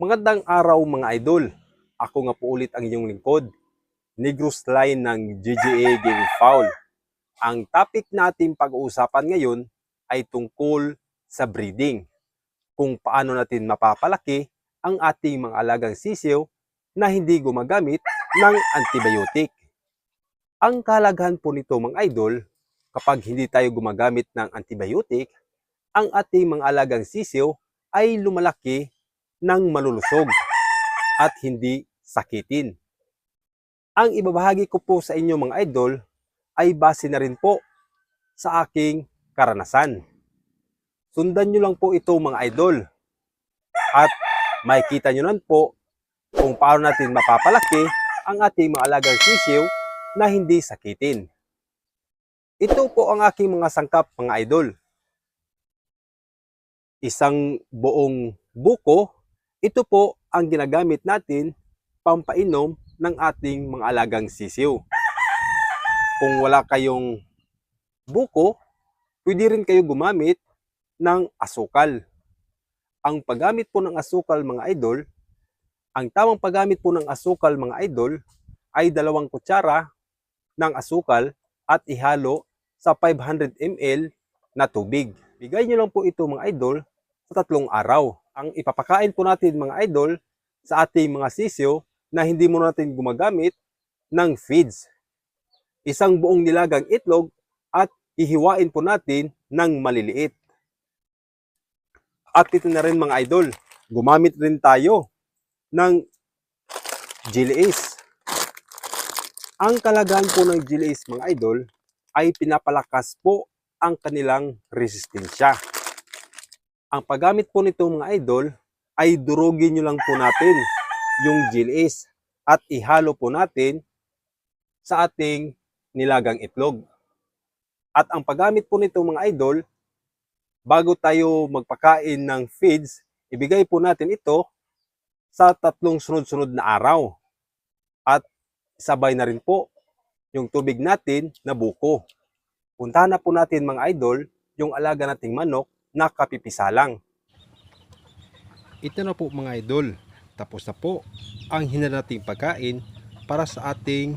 Magandang araw mga idol. Ako nga po ulit ang inyong lingkod. Negros Line ng GGA Game Foul. Ang topic natin pag-uusapan ngayon ay tungkol sa breeding. Kung paano natin mapapalaki ang ating mga alagang sisiw na hindi gumagamit ng antibiotic. Ang kalaghan po nito mga idol, kapag hindi tayo gumagamit ng antibiotic, ang ating mga alagang sisiw ay lumalaki ng malulusog at hindi sakitin. Ang ibabahagi ko po sa inyo mga idol ay base na rin po sa aking karanasan. Sundan nyo lang po ito mga idol at makikita nyo nan po kung paano natin mapapalaki ang ating mga alagang sisiw na hindi sakitin. Ito po ang aking mga sangkap mga idol. Isang buong buko ito po ang ginagamit natin pampainom ng ating mga alagang sisiw. Kung wala kayong buko, pwede rin kayo gumamit ng asukal. Ang paggamit po ng asukal mga idol, ang tamang paggamit po ng asukal mga idol ay dalawang kutsara ng asukal at ihalo sa 500 ml na tubig. Bigay nyo lang po ito mga idol sa tatlong araw ang ipapakain po natin mga idol sa ating mga sisyo na hindi mo natin gumagamit ng feeds. Isang buong nilagang itlog at hihiwain po natin ng maliliit. At ito na rin mga idol, gumamit rin tayo ng GLAs. Ang kalagahan po ng GLAs mga idol ay pinapalakas po ang kanilang resistensya. Ang paggamit po nito mga idol ay durugin nyo lang po natin yung GLS at ihalo po natin sa ating nilagang itlog. At ang paggamit po nito mga idol, bago tayo magpakain ng feeds, ibigay po natin ito sa tatlong sunod-sunod na araw. At sabay na rin po yung tubig natin na buko. Puntahan na po natin mga idol yung alaga nating manok na kapipisa lang. Ito na po mga idol. Tapos na po ang hinanating pagkain para sa ating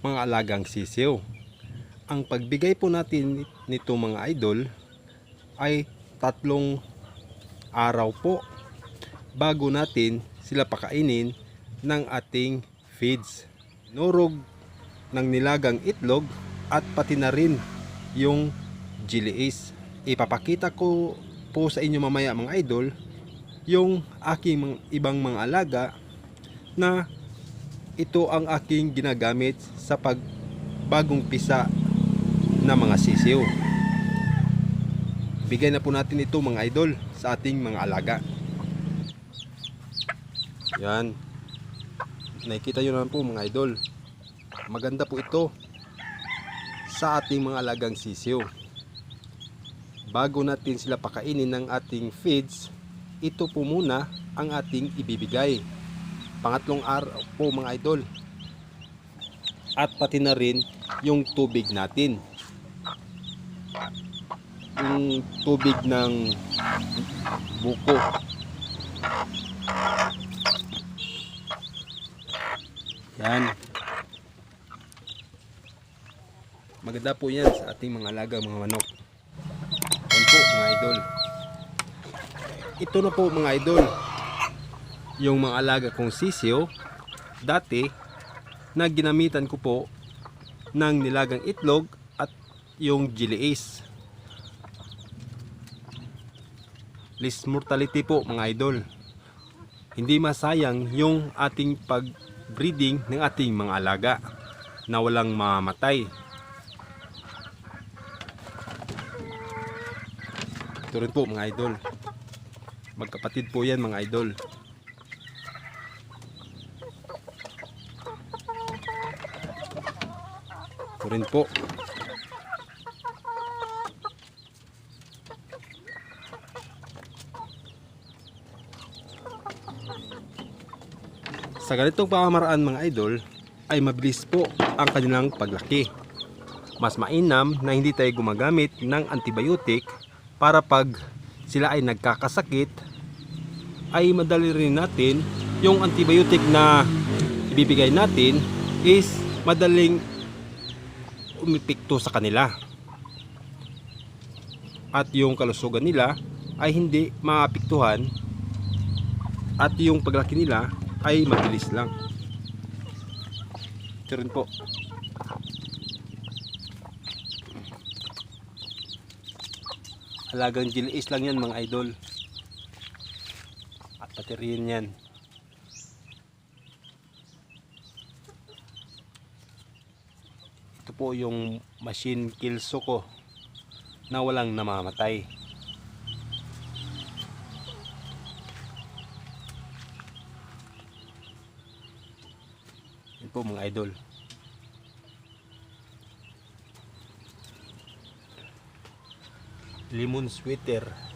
mga alagang sisiw. Ang pagbigay po natin nito mga idol ay tatlong araw po bago natin sila pakainin ng ating feeds. Norog ng nilagang itlog at pati na rin yung GLAs ipapakita ko po sa inyo mamaya mga idol yung aking mga, ibang mga alaga na ito ang aking ginagamit sa pagbagong pisa na mga sisiw. Bigay na po natin ito mga idol sa ating mga alaga. Yan. Nakikita nyo naman po mga idol. Maganda po ito sa ating mga alagang sisiw bago natin sila pakainin ng ating feeds, ito po muna ang ating ibibigay. Pangatlong araw po mga idol. At pati na rin yung tubig natin. Yung tubig ng buko. Yan. Maganda po yan sa ating mga alaga mga manok. Po mga idol. Ito na po mga idol. Yung mga alaga kong sisiyo, dati, na ginamitan ko po ng nilagang itlog at yung GLAs. List mortality po mga idol. Hindi masayang yung ating pag-breeding ng ating mga alaga na walang mamamatay. Ito rin po mga idol. Magkapatid po yan mga idol. Ito rin po. Sa ganitong pamamaraan mga idol, ay mabilis po ang kanilang paglaki. Mas mainam na hindi tayo gumagamit ng antibiotic para pag sila ay nagkakasakit ay madali rin natin yung antibiotic na ibibigay natin is madaling umipikto sa kanila. At yung kalusugan nila ay hindi maapektuhan at yung paglaki nila ay mabilis lang. Ito rin po. Halagang gilis lang yan mga idol. At pati rin yan. Ito po yung machine kill suko na walang namamatay. Yan po mga idol. Lemon sweater.